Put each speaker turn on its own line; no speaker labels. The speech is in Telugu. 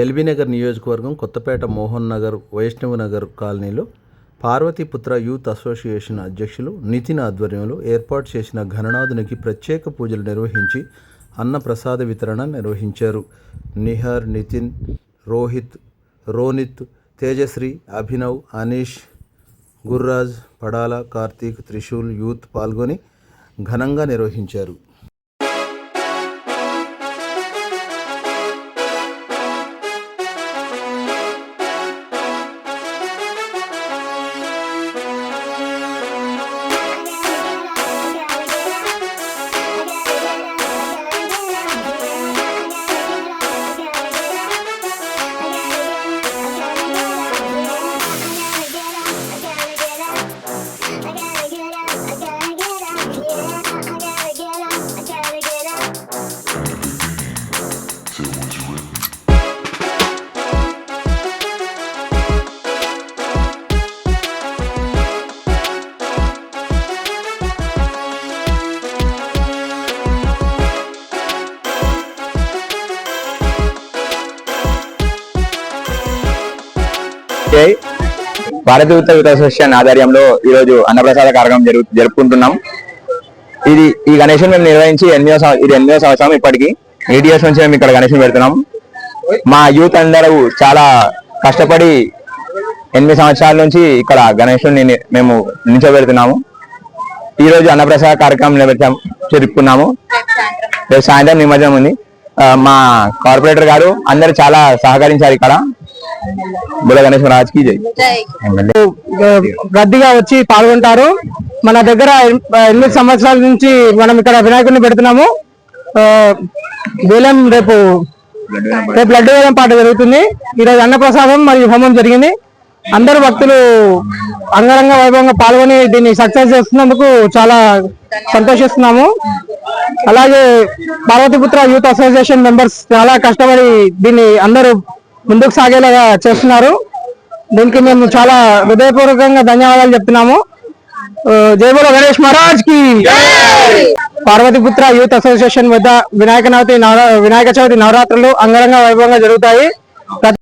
ఎల్బీనగర్ నియోజకవర్గం కొత్తపేట మోహన్ నగర్ వైష్ణవనగర్ కాలనీలో పార్వతీపుత్ర యూత్ అసోసియేషన్ అధ్యక్షులు నితిన్ ఆధ్వర్యంలో ఏర్పాటు చేసిన ఘననాథునికి ప్రత్యేక పూజలు నిర్వహించి అన్న ప్రసాద వితరణ నిర్వహించారు. నిహర్ నితిన్ రోహిత్ రోనిత్ తేజశ్రీ అభినవ్ అనీష్ గుర్రాజ్ పడాల కార్తీక్ త్రిశూల్ యూత్ పాల్గొని ఘనంగా నిర్వహించారు.
జై భారత ఉత్తర యువత అసోసియేషన్ ఆధ్వర్యంలో ఈ రోజు అన్నప్రసాద కార్యక్రమం జరుగు జరుపుకుంటున్నాం. ఇది ఈ గణేషన్ మేము నిర్వహించి ఎనిమిదో ఇది ఎనిమిదో సంవత్సరం ఇప్పటికి. ఎయిట్ ఇయర్స్ నుంచి మేము ఇక్కడ గణేషన్ పెడుతున్నాం. మా యూత్ అందరూ చాలా కష్టపడి ఎనిమిది సంవత్సరాల నుంచి ఇక్కడ గణేషుని మేము నిలిచోబెడుతున్నాము. ఈ రోజు అన్నప్రసాద కార్యక్రమం నిర్వహించాం జరుపుకున్నాము. రేపు సాయంత్రం నిమజ్జనం ఉంది. మా కార్పొరేటర్ గారు అందరు చాలా సహకరించారు ఇక్కడ. బుల్ల గణేష్ రాజ్కి జై
వచ్చి పాల్గొంటారు. మన దగ్గర ఎనిమిది సంవత్సరాల నుంచి మనం ఇక్కడ వినాయకుడిని పెడుతున్నాము. వేలం రేపు రేపు లడ్డు వేలం పాట జరుగుతుంది. ఈరోజు అన్నప్రసాదం మరియు హోమం జరిగింది. అందరు భక్తులు అంగరంగ వైభవంగా పాల్గొని దీన్ని సక్సెస్ చేస్తున్నందుకు చాలా సంతోషిస్తున్నాము. అలాగే పార్వతీపుత్ర యూత్ అసోసియేషన్ మెంబర్స్ చాలా కష్టపడి దీన్ని అందరూ ముందుకు సాగేలాగా చేస్తున్నారు. దీనికి మేము చాలా హృదయపూర్వకంగా ధన్యవాదాలు చెప్తున్నాము. ఆ, గణేష్ మహారాజ్కి పార్వతీపుత్ర యూత్ అసోసియేషన్ వద్ద వినాయక నవతి వినాయక చవితి నవరాత్రులు అంగరంగ వైభవంగా జరుగుతాయి.